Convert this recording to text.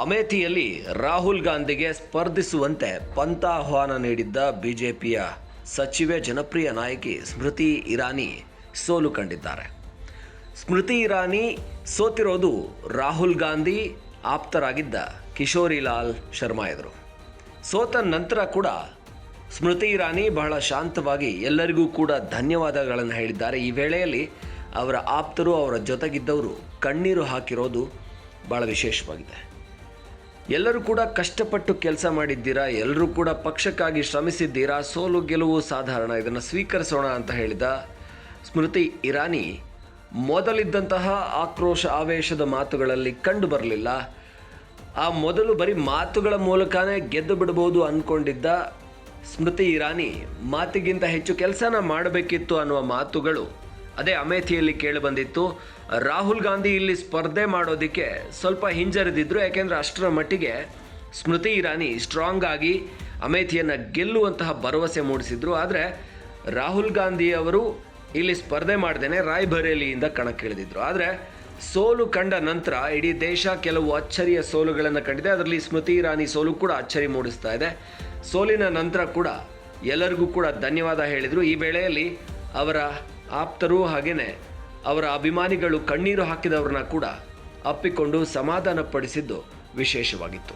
ಅಮೇಥಿಯಲ್ಲಿ ರಾಹುಲ್ ಗಾಂಧಿಗೆ ಸ್ಪರ್ಧಿಸುವಂತೆ ಪಂಥಾಹ್ವಾನ ನೀಡಿದ್ದ ಬಿಜೆಪಿಯ ಸಚಿವೆ ಜನಪ್ರಿಯ ನಾಯಕಿ ಸ್ಮೃತಿ ಇರಾನಿ ಸೋಲು ಕಂಡಿದ್ದಾರೆ. ಸ್ಮೃತಿ ಇರಾನಿ ಸೋತಿರೋದು ರಾಹುಲ್ ಗಾಂಧಿ ಆಪ್ತರಾಗಿದ್ದ ಕಿಶೋರಿಲಾಲ್ ಶರ್ಮಾ ಎದುರು ಸೋತ ನಂತರ ಕೂಡ ಸ್ಮೃತಿ ಇರಾನಿ ಬಹಳ ಶಾಂತವಾಗಿ ಎಲ್ಲರಿಗೂ ಕೂಡ ಧನ್ಯವಾದಗಳನ್ನು ಹೇಳಿದ್ದಾರೆ. ಈ ವೇಳೆಯಲ್ಲಿ ಅವರ ಆಪ್ತರು ಅವರ ಜೊತೆಗಿದ್ದವರು ಕಣ್ಣೀರು ಹಾಕಿರೋದು ಭಾಳ ವಿಶೇಷವಾಗಿದೆ. ಎಲ್ಲರೂ ಕೂಡ ಕಷ್ಟಪಟ್ಟು ಕೆಲಸ ಮಾಡಿದ್ದೀರಾ? ಎಲ್ಲರೂ ಕೂಡ ಪಕ್ಷಕ್ಕಾಗಿ ಶ್ರಮಿಸಿದ್ದೀರಾ? ಸೋಲು ಗೆಲುವು ಸಾಧಾರಣ. ಇದನ್ನು ಸ್ವೀಕರಿಸೋಣ ಅಂತ ಹೇಳಿದ ಸ್ಮೃತಿ ಇರಾನಿ, ಮೊದಲಿದ್ದಂತಹ ಆಕ್ರೋಶ ಆವೇಶದ ಮಾತುಗಳಲ್ಲಿ ಕಂಡು ಬರಲಿಲ್ಲ. ಆ ಮೊದಲು ಬರೀ ಮಾತುಗಳ ಮೂಲಕನೇ ಗೆದ್ದು ಬಿಡಬಹುದು ಅಂದ್ಕೊಂಡಿದ್ದ ಸ್ಮೃತಿ ಇರಾನಿ, ಮಾತಿಗಿಂತ ಹೆಚ್ಚು ಕೆಲಸನ ಮಾಡಬೇಕಿತ್ತು ಅನ್ನುವ ಮಾತುಗಳು ಅದೇ ಅಮೇಥಿಯಲ್ಲಿ ಕೇಳಿಬಂದಿತ್ತು ರಾಹುಲ್ ಗಾಂಧಿ ಇಲ್ಲಿ ಸ್ಪರ್ಧೆ ಮಾಡೋದಕ್ಕೆ ಸ್ವಲ್ಪ ಹಿಂಜರಿದಿದ್ರು, ಯಾಕೆಂದರೆ ಅಷ್ಟರ ಮಟ್ಟಿಗೆ ಸ್ಮೃತಿ ಇರಾನಿ ಸ್ಟ್ರಾಂಗ್ ಆಗಿ ಅಮೇಥಿಯನ್ನು ಗೆಲ್ಲುವಂತಹ ಭರವಸೆ ಮೂಡಿಸಿದ್ರು. ಆದರೆ ರಾಹುಲ್ ಗಾಂಧಿ ಅವರು ಇಲ್ಲಿ ಸ್ಪರ್ಧೆ ಮಾಡ್ದೇನೆ ರಾಯ್ಬರೇಲಿಯಿಂದ ಕಣಕ್ಕಿಳಿದಿದ್ರು. ಆದರೆ ಸೋಲು ಕಂಡ ನಂತರ ಇಡೀ ದೇಶ ಕೆಲವು ಅಚ್ಚರಿಯ ಸೋಲುಗಳನ್ನು ಕಂಡಿದೆ. ಅದರಲ್ಲಿ ಸ್ಮೃತಿ ಇರಾನಿ ಸೋಲು ಕೂಡ ಅಚ್ಚರಿ ಮೂಡಿಸ್ತಾ ಇದೆ. ಸೋಲಿನ ನಂತರ ಕೂಡ ಎಲ್ಲರಿಗೂ ಕೂಡ ಧನ್ಯವಾದ ಹೇಳಿದರು. ಈ ವೇಳೆಯಲ್ಲಿ ಅವರ ಆಪ್ತರು ಹಾಗೆಯೇ ಅವರ ಅಭಿಮಾನಿಗಳು ಕಣ್ಣೀರು ಹಾಕಿದವ್ರನ್ನ ಕೂಡ ಅಪ್ಪಿಕೊಂಡು ಸಮಾಧಾನಪಡಿಸಿದ್ದು ವಿಶೇಷವಾಗಿತ್ತು.